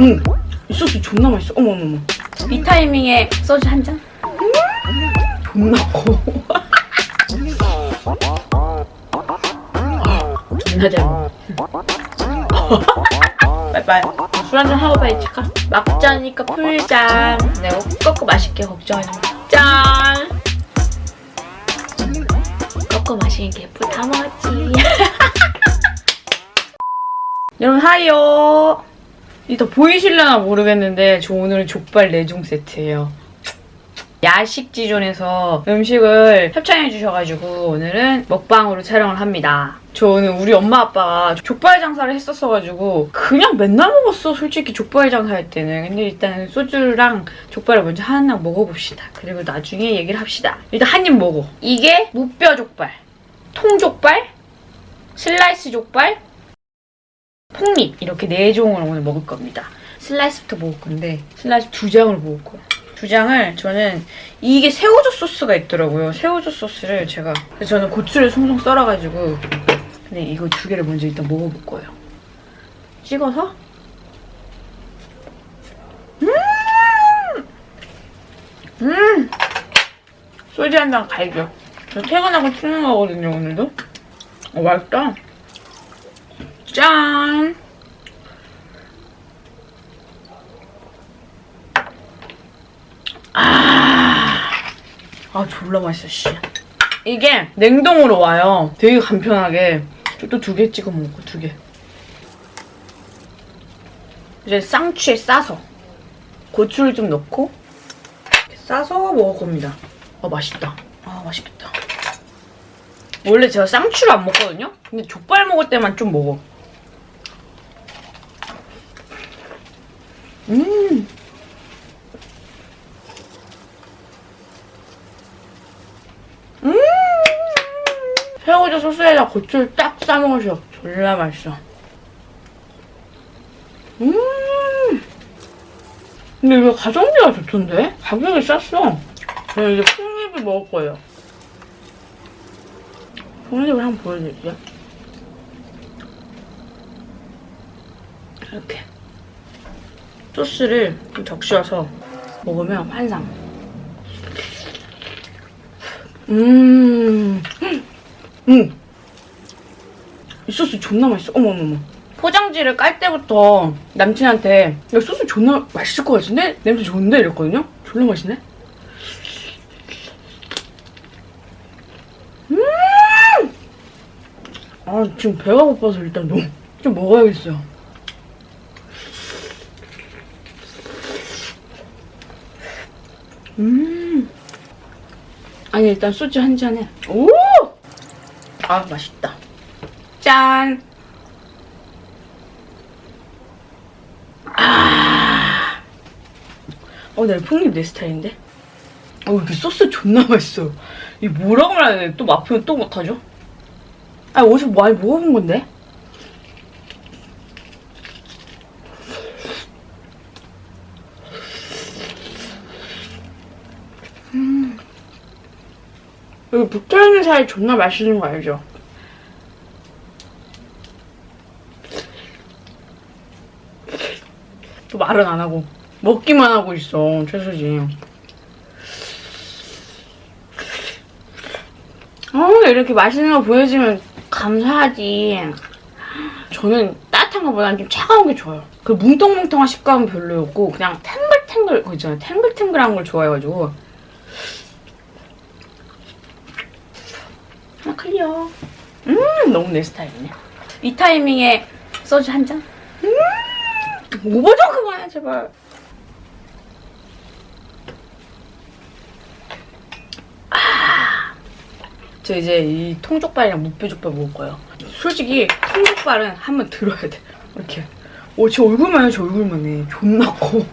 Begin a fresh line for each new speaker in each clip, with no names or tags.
응. 이 소스 존나 맛있어. 어머머머.
이 타이밍에 소주 한 잔?
존나 커. 존나 잘 먹어.
빨리빨리 술 한잔 하고 빨리 치카 막자니까 풀잔 내가 꺾고 맛있게 걱정하지 마 짠 꺾고 마시는 게 예쁘 다 먹었지 여러분 하이요 이더 보이실려나 모르겠는데 저 오늘은 족발 4종 세트예요 야식지존에서 음식을 협찬해 주셔가지고 오늘은 먹방으로 촬영을 합니다. 저는 우리 엄마 아빠가 족발 장사를 했었어가지고 그냥 맨날 먹었어 솔직히 족발 장사할 때는 근데 일단 소주랑 족발을 먼저 하나 먹어봅시다. 그리고 나중에 얘기를 합시다. 일단 한 입 먹어. 이게 무뼈 족발, 통족발, 슬라이스 족발, 폭립 이렇게 네 종을 오늘 먹을 겁니다. 슬라이스부터 먹을 건데 슬라이스 두 장을 먹을 거야. 두 장을 저는 이게 새우젓 소스가 있더라고요. 새우젓 소스를 제가 그래서 저는 고추를 송송 썰어가지고 근데 이거 두 개를 먼저 일단 먹어볼 거예요. 찍어서 음, 음, 소주 한 잔 갈겨. 저 퇴근하고 찍는 거거든요 오늘도. 어 맛있다. 짠. 아 졸라 맛있어 씨. 이게 냉동으로 와요. 되게 간편하게. 또 두 개 찍어 먹고 두 개. 이제 쌍추에 싸서 고추를 좀 넣고 이렇게 싸서 먹을 겁니다. 아 맛있다. 아 맛있겠다. 원래 제가 쌍추를 안 먹거든요. 근데 족발 먹을 때만 좀 먹어. 음. 음! 소스에다 고추를 딱 싸먹으셔. 졸라 맛있어. 음! 근데 이거 가성비가 좋던데? 가격이 쌌어. 저는 이제 폭립을 먹을 거예요. 폭립을 한번 보여드릴게요. 이렇게. 소스를 좀 적셔서 먹으면 환상. 음, 음. 이 소스 존나 맛있어. 어머머머. 포장지를 깔 때부터 남친한테 야 소스 존나 맛있을 것 같은데? 냄새 좋은데? 이랬거든요? 졸라 맛있네? 음! 아, 지금 배가 고파서 일단 너무 좀 먹어야겠어요. 음. 아니 일단 소주 한 잔에 오! 아 맛있다 짠 아. 어, 나 풍립 내 스타일인데? 어, 이게 소스 존나 맛있어. 이 뭐라고 해야 돼? 또 맛표현 또 못하죠? 아, 어디서 많이 먹어본 건데? 여기 붙어있는 살이 존나 맛있는 거 알죠? 또 말은 안 하고. 먹기만 하고 있어 최소지 어 이렇게 맛있는 거 보여주면 감사하지. 저는 따뜻한 거보다는 좀 차가운 게 좋아요. 그 뭉텅뭉텅한 식감은 별로였고 그냥 탱글탱글 그거 있잖아요. 탱글탱글한 걸 좋아해가지고. 하나 클리어. 음 너무 내 스타일이네. 이 타이밍에 소주 한 잔? 오버 좀 그만해 제발. 아, 저 이제 이 통족발이랑 무뼈족발 먹을 거예요. 솔직히 통족발은 한번 들어야 돼. 이렇게. 오, 제 얼굴만 해, 제 얼굴만 해. 존나 커.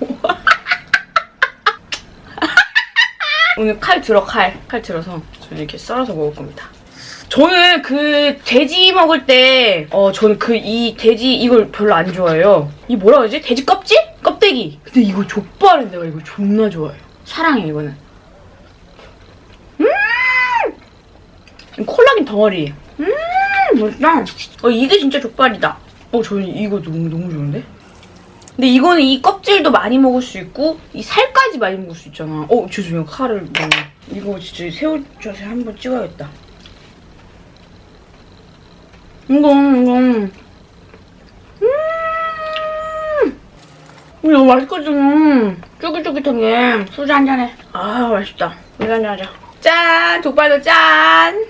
오늘 칼 들어, 칼. 칼 들어서 저는 이렇게 썰어서 먹을 겁니다. 저는 그 돼지 먹을 때, 어, 저는 그 이 돼지 이걸 별로 안 좋아해요. 이 뭐라 그러지? 돼지 껍질? 껍데기. 근데 이거 족발은 내가 이거 존나 좋아해요. 사랑해, 이거는. 음! 콜라겐 덩어리. 음, 맛있다. 어, 이게 진짜 족발이다. 어, 저는 이거 너무, 너무 좋은데? 근데 이거는 이 껍질도 많이 먹을 수 있고 이 살까지 많이 먹을 수 있잖아. 어 죄송해요 칼을 너무 이거 진짜 새우젓에 한번 찍어야겠다. 이거 이거 음 이거 맛있거든. 쫄깃쫄깃한 게 소주 한 잔에 아 맛있다. 이거 한잔 하자. 짠 족발도 짠.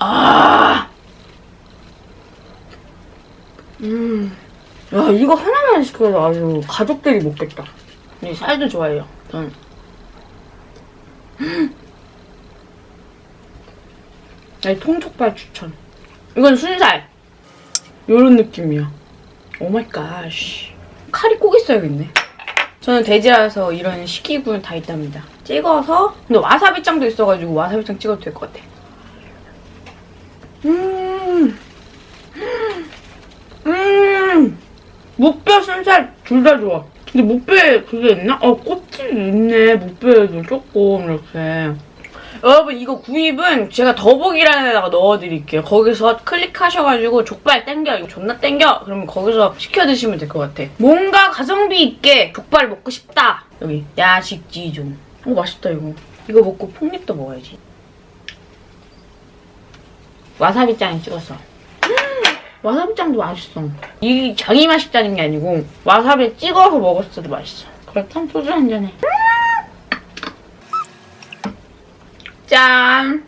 아. 음. 야, 이거 하나만 시켜도 아주 가족들이 먹겠다. 이 살도 좋아해요. 저 이 통족발 추천. 이건 순살. 요런 느낌이야. 오마이갓. 칼이 꼭 있어야겠네. 저는 돼지라서 이런 식기구는 다 있답니다. 찍어서 근데 와사비짱도 있어가지고 와사비짱 찍어도 될 것 같아. 음. 음. 목뼈 순살 둘 다 좋아. 근데 목뼈에 그게 있나? 어, 껍질이 있네. 목뼈에도 조금 이렇게. 여러분 이거 구입은 제가 더보기라는 데다가 넣어드릴게요. 거기서 클릭하셔가지고 족발 땡겨. 이거 존나 땡겨. 그러면 거기서 시켜 드시면 될 것 같아. 뭔가 가성비 있게 족발 먹고 싶다. 여기 야식지 좀. 오 맛있다 이거. 이거 먹고 폭립도 먹어야지. 와사비짱에 찍었어. 음, 와사비짱도 맛있어. 이 장이 맛있다는 게 아니고 와사비에 찍어서 먹었을 때도 맛있어. 그렇다면 소주 한 잔에. 짠.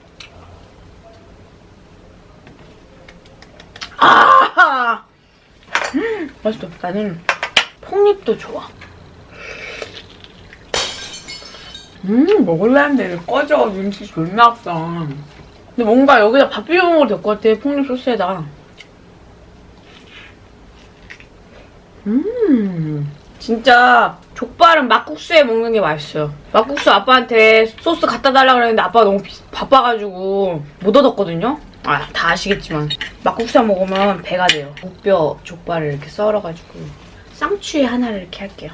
아, 음, 맛있어. 나는 폭립도 좋아. 음, 먹을라는데 꺼져. 눈치 존나 없어. 근데 뭔가 여기다 밥 비벼 먹어도 될 것 같아. 폭립 소스에다가. 음. 진짜 족발은 막국수에 먹는 게 맛있어요. 막국수 아빠한테 소스 갖다 달라 그랬는데 아빠가 너무 비- 바빠가지고 못 얻었거든요. 아, 다 아시겠지만 막국수 먹으면 배가 돼요. 목뼈 족발을 이렇게 썰어가지고 쌍추에 하나를 이렇게 할게요.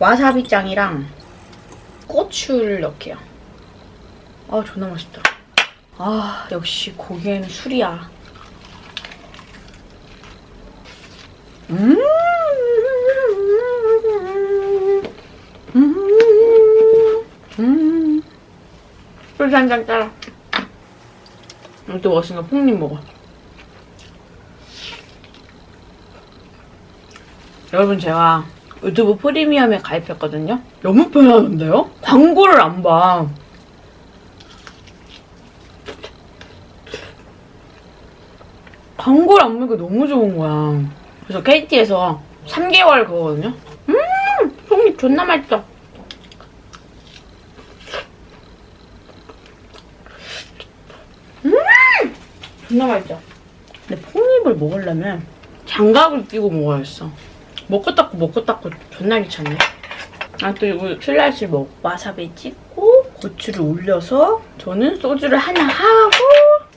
와사비짱이랑 고추를 넣을게요. 아, 존나 맛있다. 아, 역시 고기에는 술이야. 음. 음. 소주 한 잔 따라. 또 맛있는 거 폭립 먹어. 여러분 제가 유튜브 프리미엄에 가입했거든요. 너무 편하던데요? 광고를 안 봐. 광고를 안 보니까 너무 좋은 거야. 그래서 KT에서 3개월 그거거든요. 음, 속립 존나 맛있다. 음, 존나 맛있다. 근데 폭립을 먹으려면 장갑을 끼고 먹어야겠어. 먹고 닦고 먹고 닦고 존나 귀찮네. 아, 또 이거 슬라이스 먹 와사비 찍고 고추를 올려서 저는 소주를 하나 하고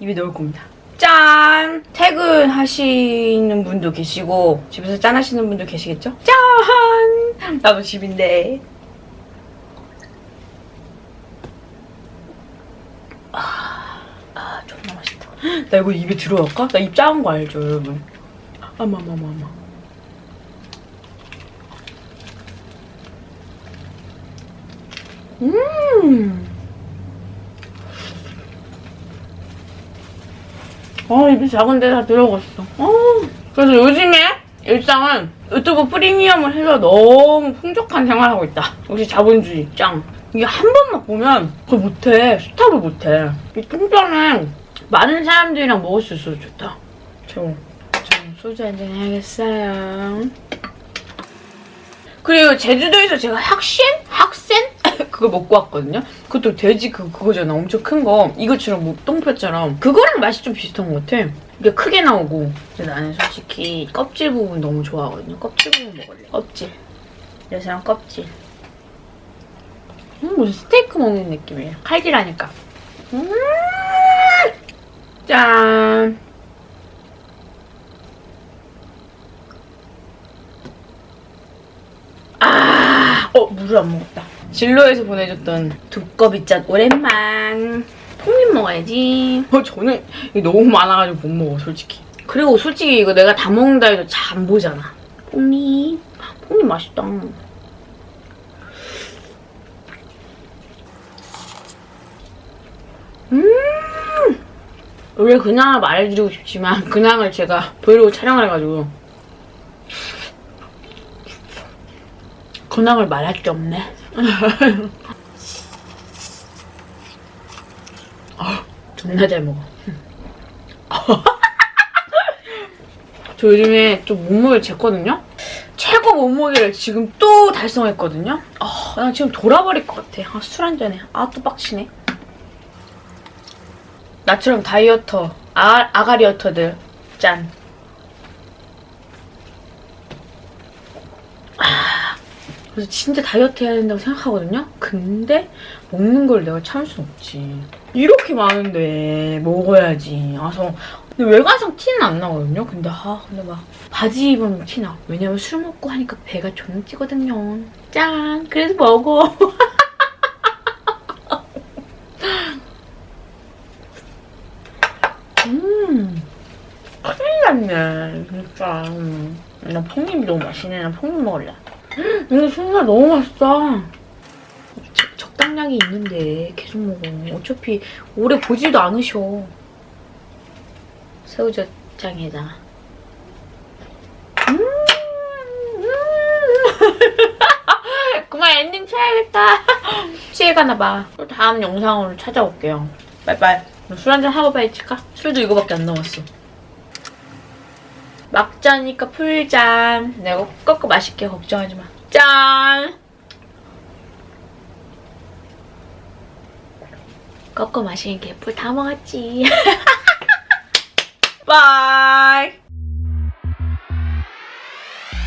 입에 넣을 겁니다. 짠! 퇴근하시는 분도 계시고 집에서 짠 하시는 분도 계시겠죠? 짠! 나도 집인데. 아, 아 존나 맛있다. 나 이거 입에 들어갈까? 나 입 작은 거 알죠, 여러분? 아마마마마. 음. 아, 입이 작은데 다 들어갔어. 아, 그래서 요즘에 일상은 유튜브 프리미엄을 해서 너무 풍족한 생활하고 있다. 역시 자본주의 짱. 이게 한 번만 보면 그걸 못해. 스탑을 못해. 이 통장에 많은 사람들이랑 먹을 수 있어서 좋다. 최고. 저는 소주 한잔 해야겠어요. 그리고 제주도에서 제가 학신? 학센? 그거 먹고 왔거든요. 그것도 돼지 그, 그거잖아. 엄청 큰 거. 이것처럼 뭐 똥뼈처럼. 그거랑 맛이 좀 비슷한 것 같아. 이게 크게 나오고. 근데 나는 솔직히 껍질 부분 너무 좋아하거든요. 껍질 부분 먹을래. 껍질. 여사랑 껍질. 음, 무슨 스테이크 먹는 느낌이에요. 칼질하니까. 음! 짠! 아, 어, 물을 안 먹었다. 진로에서 보내줬던 두꺼비짠 오랜만. 폭립 먹어야지. 어, 저는 너무 많아가지고 못 먹어, 솔직히. 그리고 솔직히 이거 내가 다 먹는다 해도 잘 안 보잖아. 뽕이. 뽕이 맛있다. 음! 원래 근황을 말해드리고 싶지만 근황을 제가 브이로그 촬영을 해가지고 근황을 말할 게 없네. 아, 존나 잘 먹어. 저 요즘에 좀 몸무게를 쟀거든요? 최고 몸무게를 지금 또 달성했거든요? 아, 나 지금 돌아버릴 것 같아. 아, 술 한잔해. 아, 또 빡치네. 나처럼 다이어터, 아, 아가리어터들. 짠. 아, 그래서 진짜 다이어트 해야 된다고 생각하거든요? 근데 먹는 걸 내가 참을 순 없지. 이렇게 많은데 먹어야지. 아서 근데 외관상 티는 안 나거든요. 근데 아 근데 막 바지 입으면 티 나. 왜냐면 술 먹고 하니까 배가 존나 찌거든요. 짠. 그래서 먹어. 음. 났네. 진짜. 음. 나 퐁잎이 너무 맛있네. 나 퐁잎 먹을래. 음, 이거 정말 너무 맛있다. 적- 적당량이 있는데 계속 먹어. 어차피 오래 보지도 않으셔. 새우젓장에다가. 음, 음. 그만 엔딩 쳐야겠다. 취해가나봐. 또 다음 영상으로 찾아올게요. 빠이빠이. 술 한잔 하고 빨리 칠까? 술도 이거밖에 안 남았어. 막자니까 풀잔. 내가 꺾어 맛있게 걱정하지 마. 짠! 꺾어 마시는 개뿔 다 먹었지. 바이!